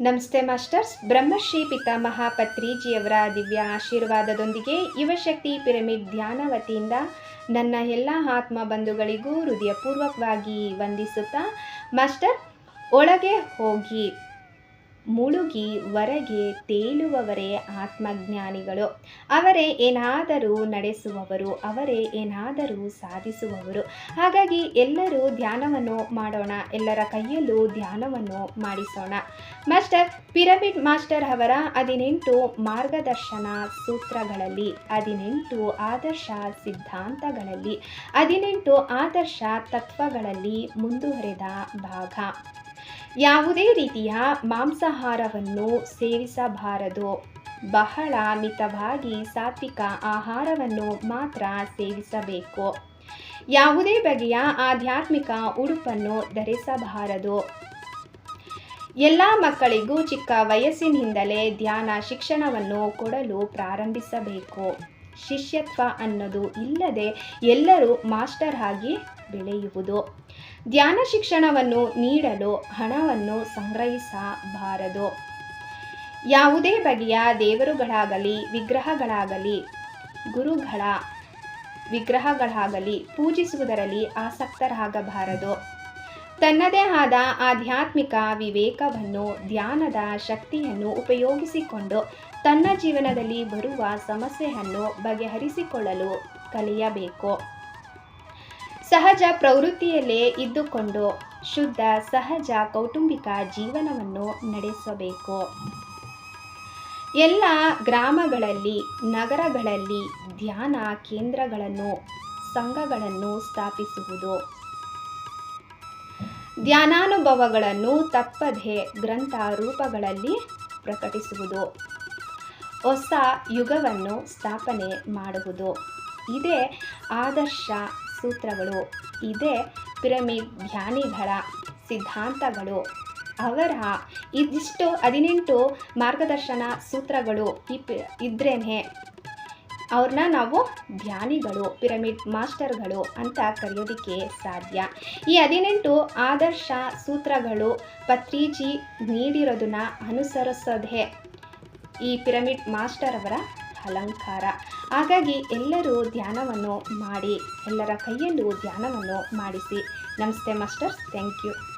ನಮಸ್ತೆ ಮಾಸ್ಟರ್ಸ್. ಬ್ರಹ್ಮಶ್ರೀ ಪಿತಾಮಹ ಪತ್ರಿಜಿಯವರ ದಿವ್ಯ ಆಶೀರ್ವಾದದೊಂದಿಗೆ ಯುವಶಕ್ತಿ ಪಿರಮಿಡ್ ಧ್ಯಾನ ವತಿಯಿಂದ ನನ್ನ ಎಲ್ಲ ಆತ್ಮ ಬಂಧುಗಳಿಗೂ ಹೃದಯಪೂರ್ವಕವಾಗಿ ವಂದಿಸುತ್ತಾ ಮಾಸ್ಟರ್, ಒಳಗೆ ಹೋಗಿ. ಮುಳುಗಿ ಹೊರಗೆ ತೇಲುವವರೇ ಆತ್ಮಜ್ಞಾನಿಗಳು. ಅವರೇ ಏನಾದರೂ ನಡೆಸುವವರು, ಅವರೇ ಏನಾದರೂ ಸಾಧಿಸುವವರು. ಹಾಗಾಗಿ ಎಲ್ಲರೂ ಧ್ಯಾನವನ್ನು ಮಾಡೋಣ, ಎಲ್ಲರ ಕೈಯಲ್ಲೂ ಧ್ಯಾನವನ್ನು ಮಾಡಿಸೋಣ. ಮಾಸ್ಟರ್, ಪಿರಮಿಡ್ ಮಾಸ್ಟರ್ ಅವರ ಹದಿನೆಂಟು ಮಾರ್ಗದರ್ಶನ ಸೂತ್ರಗಳಲ್ಲಿ, ಹದಿನೆಂಟು ಆದರ್ಶ ಸಿದ್ಧಾಂತಗಳಲ್ಲಿ, ಹದಿನೆಂಟು ಆದರ್ಶ ತತ್ವಗಳಲ್ಲಿ ಮುಂದುವರೆದ ಭಾಗ. ಯಾವುದೇ ರೀತಿಯ ಮಾಂಸಾಹಾರವನ್ನು ಸೇವಿಸಬಾರದು. ಬಹಳ ಮಿತವಾಗಿ ಸಾತ್ವಿಕ ಆಹಾರವನ್ನು ಮಾತ್ರ ಸೇವಿಸಬೇಕು. ಯಾವುದೇ ಬಗೆಯ ಆಧ್ಯಾತ್ಮಿಕ ಉಡುಪನ್ನು ಧರಿಸಬಾರದು. ಎಲ್ಲ ಮಕ್ಕಳಿಗೂ ಚಿಕ್ಕ ವಯಸ್ಸಿನಿಂದಲೇ ಧ್ಯಾನ ಶಿಕ್ಷಣವನ್ನು ಕೊಡಲು ಪ್ರಾರಂಭಿಸಬೇಕು. ಶಿಷ್ಯತ್ವ ಅನ್ನೋದು ಇಲ್ಲದೆ ಎಲ್ಲರೂ ಮಾಸ್ಟರ್ ಆಗಿ ಬೆಳೆಯುವುದು. ಧ್ಯಾನ ಶಿಕ್ಷಣವನ್ನು ನೀಡಲು ಹಣವನ್ನು ಸಂಗ್ರಹಿಸಬಾರದು. ಯಾವುದೇ ಬಗೆಯ ದೇವರುಗಳಾಗಲಿ, ವಿಗ್ರಹಗಳಾಗಲಿ, ಗುರುಗಳ ವಿಗ್ರಹಗಳಾಗಲಿ ಪೂಜಿಸುವುದರಲ್ಲಿ ಆಸಕ್ತರಾಗಬಾರದು. ತನ್ನದೇ ಆದ ಆಧ್ಯಾತ್ಮಿಕ ವಿವೇಕವನ್ನು, ಧ್ಯಾನದ ಶಕ್ತಿಯನ್ನು ಉಪಯೋಗಿಸಿಕೊಂಡು ತನ್ನ ಜೀವನದಲ್ಲಿ ಬರುವ ಸಮಸ್ಯೆಯನ್ನು ಬಗೆಹರಿಸಿಕೊಳ್ಳಲು ಕಲಿಯಬೇಕು. ಸಹಜ ಪ್ರವೃತ್ತಿಯಲ್ಲೇ ಇದ್ದುಕೊಂಡು ಶುದ್ಧ, ಸಹಜ, ಕೌಟುಂಬಿಕ ಜೀವನವನ್ನು ನಡೆಸಬೇಕು. ಎಲ್ಲ ಗ್ರಾಮಗಳಲ್ಲಿ, ನಗರಗಳಲ್ಲಿ ಧ್ಯಾನ ಕೇಂದ್ರಗಳನ್ನು, ಸಂಘಗಳನ್ನು ಸ್ಥಾಪಿಸುವುದು. ಧ್ಯಾನಾನುಭವಗಳನ್ನು ತಪ್ಪದೆ ಗ್ರಂಥ ರೂಪಗಳಲ್ಲಿ ಪ್ರಕಟಿಸುವುದು. ಹೊಸ ಯುಗವನ್ನು ಸ್ಥಾಪನೆ ಮಾಡುವುದು. ಇದೇ ಆದರ್ಶ ಸೂತ್ರಗಳು. ಇದೆ ಪಿರಮಿಡ್ ಧ್ಯಾನಿಗಳ ಸಿದ್ಧಾಂತಗಳು. ಅವರ ಇದಿಷ್ಟು ಹದಿನೆಂಟು ಮಾರ್ಗದರ್ಶನ ಸೂತ್ರಗಳು ಇಪ್ ಇದ್ರೇ ಅವ್ರನ್ನ ನಾವು ಧ್ಯಾನಿಗಳು ಪಿರಮಿಡ್ ಮಾಸ್ಟರ್ಗಳು ಅಂತ ಕರೆಯೋದಕ್ಕೆ ಸಾಧ್ಯ. ಈ ಹದಿನೆಂಟು ಆದರ್ಶ ಸೂತ್ರಗಳು ಪತ್ರಿಜಿ ನೀಡಿರೋದನ್ನ ಅನುಸರಿಸೋದೇ ಈ ಪಿರಮಿಡ್ ಮಾಸ್ಟರ್ ಅವರ ಅಲಂಕಾರ. ಹಾಗಾಗಿ ಎಲ್ಲರೂ ಧ್ಯಾನವನ್ನು ಮಾಡಿ ಎಲ್ಲರ ಕೈಯಲ್ಲೂ ಧ್ಯಾನವನ್ನು ಮಾಡಿಸಿ. ನಮಸ್ತೆ ಮಾಸ್ಟರ್ಸ್ ಥ್ಯಾಂಕ್ ಯು.